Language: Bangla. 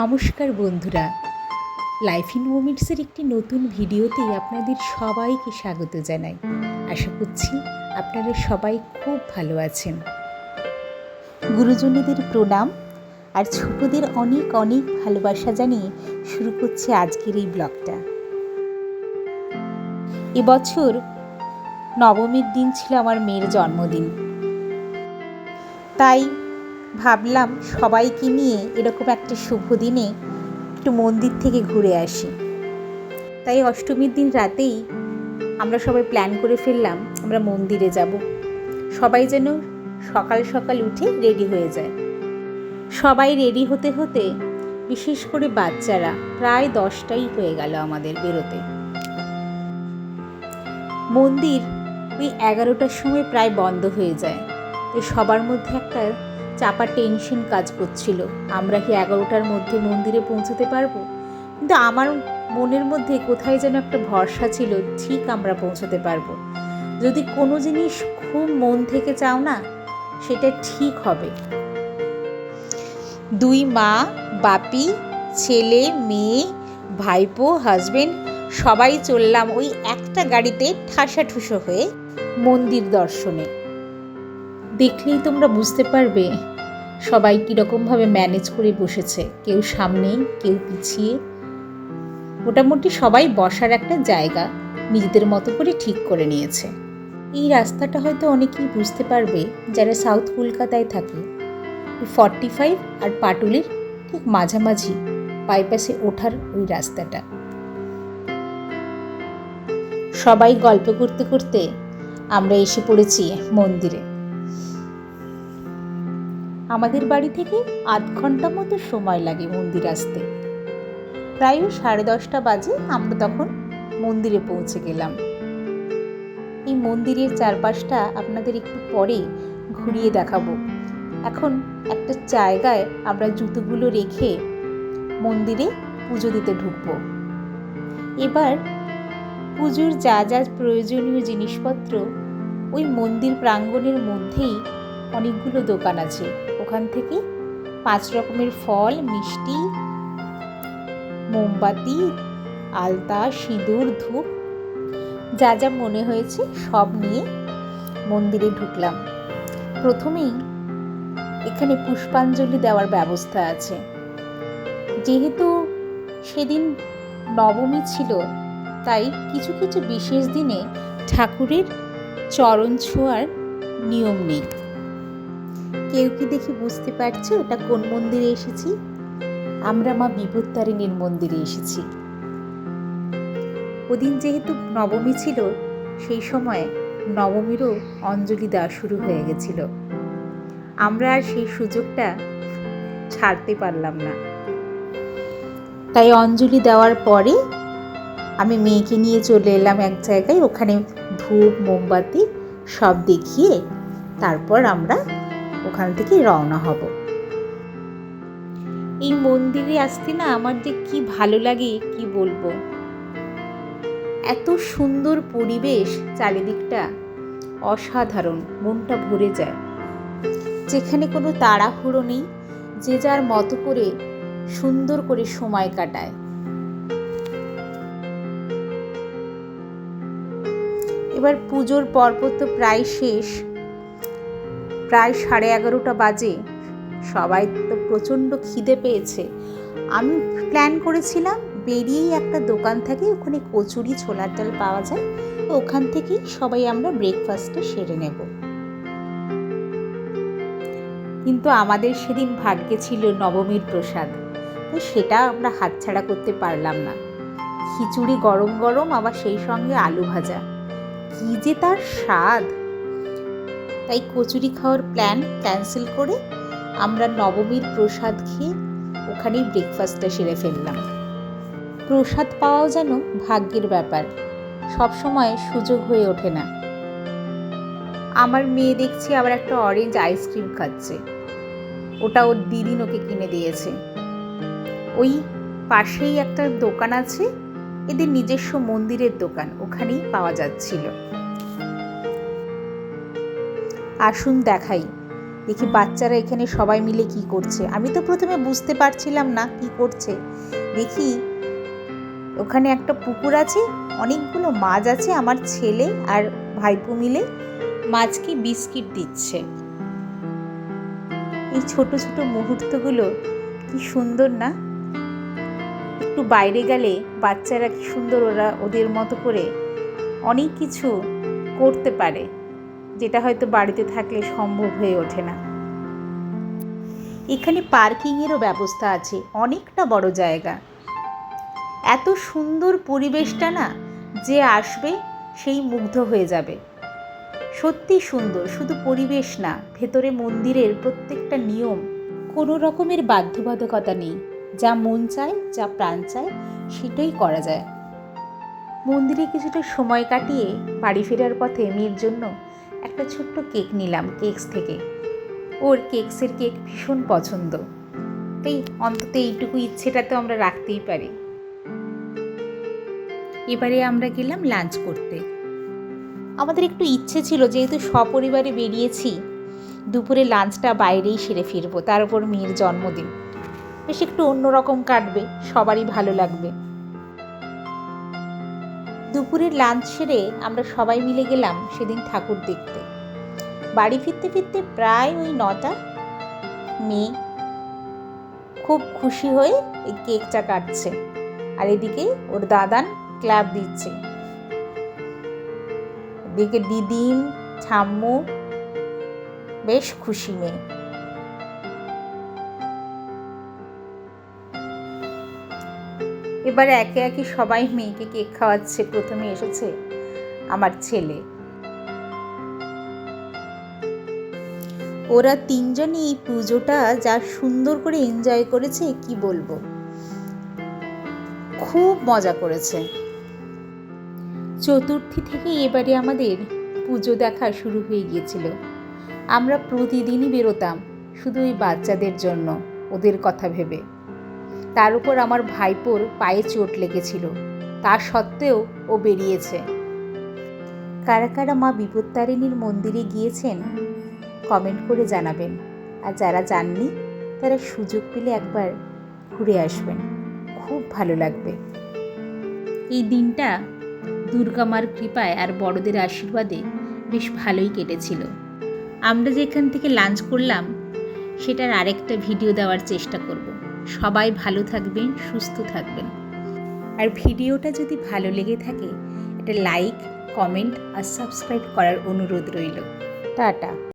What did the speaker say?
নমস্কার বন্ধুরা। লাইফ ইন মোমেন্টসের একটি নতুন ভিডিওতে আপনাদের সবাইকে স্বাগত জানাই। আশা করছি আপনারা সবাই খুব ভালো আছেন। গুরুজনীদের প্রণাম আর ছোটদের অনেক অনেক ভালোবাসা জানিয়ে শুরু করছে আজকের এই ব্লগটা। এবছর নবমীর দিন ছিল আমার মেয়ের জন্মদিন। তাই ভাবলাম সবাইকে নিয়ে এরকম একটা শুভ দিনে একটু মন্দির থেকে ঘুরে আসি। তাই অষ্টমীর দিন রাতেই আমরা সবাই প্ল্যান করে ফেললাম আমরা মন্দিরে যাব। সবাই যেন সকাল সকাল উঠে রেডি হয়ে যায়। সবাই রেডি হতে হতে বিশেষ করে বাচ্চারা প্রায় দশটাই হয়ে গেল আমাদের বেরোতে। মন্দির ওই এগারোটার সময় প্রায় বন্ধ হয়ে যায়। তো সবার মধ্যে একটা চাপা টেনশন কাজ করছিল। আমরা কি এগারোটার মধ্যে মন্দিরে পৌঁছতে পারব? কিন্তু আমার মনের মধ্যে কোথায় যেন একটা ভরসা ছিল, ঠিক আমরা পৌঁছতে পারব। যদি কোনো জিনিস খুব মন থেকে চাও না, সেটা ঠিক হবে। দুই মা, বাপি, ছেলে, মেয়ে, ভাইপো, হাজবেন্ড, সবাই চললাম ওই একটা গাড়িতে ঠাসাঠুসো হয়ে মন্দির দর্শনে। দেখলেই তোমরা বুঝতে পারবে সবাই কীরকমভাবে ম্যানেজ করে বসেছে। কেউ সামনে, কেউ পিছিয়ে। মোটামুটি সবাই বসার একটা জায়গা নিজেদের মতো করে ঠিক করে নিয়েছে। এই রাস্তাটা হয়তো অনেকেই বুঝতে পারবে যারা সাউথ কলকাতায় থাকে। ফর্টি ফাইভ আর পাটুলির ঠিক মাঝামাঝি বাইপাসে ওঠার ওই রাস্তাটা। সবাই গল্প করতে করতে আমরা এসে পড়েছি মন্দিরে। আমাদের বাড়ি থেকে আধ ঘণ্টা মতো সময় লাগে মন্দির আসতে। প্রায় সাড়ে দশটা বাজে আমরা তখন মন্দিরে পৌঁছে গেলাম। এই মন্দিরের চারপাশটা আপনাদের একটু পরে ঘুরিয়ে দেখাবো। এখন একটা জায়গায় আমরা জুতোগুলো রেখে মন্দিরে পুজো দিতে ঢুকবো। এবার পুজোর যা যা প্রয়োজনীয় জিনিসপত্র ওই মন্দির প্রাঙ্গণের মধ্যেই অনেকগুলো দোকান আছে। ওখান থেকে পাঁচ রকমের ফল, মিষ্টি, মোমবাতি, আলতা, সিঁদুর, ধূপ, যা যা মনে হয়েছে সব নিয়ে মন্দিরে ঢুকলাম। প্রথমেই এখানে পুষ্পাঞ্জলি দেওয়ার ব্যবস্থা আছে। যেহেতু সেদিন নবমী ছিল, তাই কিছু কিছু বিশেষ দিনে ঠাকুরের চরণ ছোঁয়ার নিয়ম নেই। কেউ কি দেখে বুঝতে পারছে ওটা কোন মন্দিরে এসেছি? আমরা মা বিপত্তারিণীর মন্দিরে এসেছি। ওদিন যেহেতু নবমী ছিল, সেই সময় নবমীরও অঞ্জলি দেওয়া শুরু হয়ে গেছিল। আমরা আর সেই সুযোগটা ছাড়তে পারলাম না। তাই অঞ্জলি দেওয়ার পরে আমি মেয়েকে নিয়ে চলে এলাম এক জায়গায়। ওখানে ধূপ, মোমবাতি সব দেখিয়ে তারপর আমরা ওখান থেকে রওনা হব। এই মন্দিরে আসতে না আমার যে কি ভালো লাগে, কি বলব? এত সুন্দর পরিবেশ চারিদিকটা অসাধারণ, মনটা ভরে যায়। যেখানে কোনো তাড়াহুড়ো নেই, যে যার মতো করে সুন্দর করে সময় কাটায়। এবার পুজোর পর্ব তো প্রায় শেষ। প্রায় সাড়ে এগারোটা বাজে। সবাই তো প্রচণ্ড খিদে পেয়েছে। আমি প্ল্যান করেছিলাম বেরিয়েই একটা দোকান থাকে ওখানে কচুরি, ছোলার ডাল পাওয়া যায়। তো ওখান থেকেই সবাই আমরা ব্রেকফাস্টে সেরে নেব। কিন্তু আমাদের সেদিন ভাগ্যে ছিল নবমীর প্রসাদ। তো সেটা আমরা হাতছাড়া করতে পারলাম না। খিচুড়ি গরম গরম, আবার সেই সঙ্গে আলু ভাজা। কী যে তার স্বাদ! তাই কচুরি খাওয়ার প্ল্যান ক্যান্সেল করে আমরা নবমীর প্রসাদ খেয়ে ওখানেই ব্রেকফাস্টটা সেরে ফেললাম। প্রসাদ পাওয়াও যেন ভাগ্যের ব্যাপার, সব সময় সুযোগ হয়ে ওঠে না। আমার মেয়ে দেখছি আবার একটা অরেঞ্জ আইসক্রিম খাচ্ছে। ওটা ওর দিদিন ওকে কিনে দিয়েছে। ওই পাশেই একটা দোকান আছে, এদের নিজস্ব মন্দিরের দোকান, ওখানেই পাওয়া যাচ্ছিল। আসুন দেখাই। দেখি বাচ্চারা এখানে সবাই মিলে কি করছে। আমি তো প্রথমে বুঝতে পারছিলাম না কি করছে। দেখি ওখানে একটা পুকুর আছে, অনেকগুলো মাছ আছে আমার ছেলে আর ভাইপো মিলে মাছকে বিস্কিট দিচ্ছে। এই ছোট ছোট মুহূর্তগুলো কি সুন্দর না? একটু বাইরে গেলে বাচ্চারা কি সুন্দর ওরা ওদের মতো করে অনেক কিছু করতে পারে। যেটা হয়তো বাড়িতে থাকলে সম্ভব হয়ে ওঠে না। এখানে পার্কিংয়েরও ব্যবস্থা আছে, অনেকটা বড় জায়গা। এত সুন্দর পরিবেশটা না, যে আসবে সেই মুগ্ধ হয়ে যাবে। সত্যি সুন্দর, শুধু পরিবেশ না, ভেতরে মন্দিরের প্রত্যেকটা নিয়ম। কোনো রকমের বাধ্যবাধকতা নেই, যা মন চায়, যা প্রাণ চায়, সেটাই করা যায়। মন্দিরে কিছুটা সময় কাটিয়ে বাড়ি ফেরার পথে মেয়ের জন্য একটা ছোট্ট কেক নিলাম কেকস থেকে। ওর কেকসের কেক ভীষণ পছন্দ। তাই অন্তত এইটুকু ইচ্ছেটা তো আমরা রাখতেই পারি। এবারে আমরা গেলাম লাঞ্চ করতে। আমাদের একটু ইচ্ছে ছিল, যেহেতু সপরিবারে বেরিয়েছি, দুপুরে লাঞ্চটা বাইরেই সেরে ফিরবো, তার উপর মেয়ের জন্মদিন। বেশ একটু অন্যরকম কাটবে, সবারই ভালো লাগবে। দুপুরের লাঞ্চ সেরে আমরা সবাই মিলে গেলাম সেদিন ঠাকুর দেখতে। বাড়ি ফিরতে ফিরতে প্রায় ওই নটা। মেয়ে খুব খুশি হয়ে এই কেকটা কাটছে। আর এদিকে ওর দাদান ক্লাব দিচ্ছে। এদিকে দিদিম ঠাম্মু, বেশ খুশি মেয়ে। এবার একে একে সবাই মেয়েকে কেক খাওয়াচ্ছে, প্রথমে এসেছে আমার ছেলে। ওরা তিনজনই এই পুজোটা যা সুন্দর করে এনজয় করেছে, কি বলব? খুব মজা করেছে। চতুর্থী থেকে এবারে আমাদের পুজো দেখা শুরু হয়ে গিয়েছিল। আমরা প্রতিদিনই বেরোতাম, শুধু ওই বাচ্চাদের জন্য, ওদের কথা ভেবে। তার উপর আমার ভাইপোর পায়ে চোট লেগেছিল। তা সত্ত্বেও ও বেরিয়েছে। কারা কারা মা বিপত্তারিণীর মন্দিরে গিয়েছেন? কমেন্ট করে জানাবেন। আর যারা যাননি, তারা সুযোগ পেলে একবার ঘুরে আসবেন। খুব ভালো লাগবে। এই দিনটা দুর্গা মার কৃপায় আর বড়দের আশীর্বাদে বেশ ভালোই কেটেছিল। আমরা যেখান থেকে লাঞ্চ করলাম, সেটার আরেকটা ভিডিও দেওয়ার চেষ্টা করব। সবাই ভালো থাকবেন, সুস্থ থাকবেন। আর ভিডিওটা যদি ভালো লেগে থাকে এটা লাইক, কমেন্ট আর সাবস্ক্রাইব করার অনুরোধ রইল। টাটা।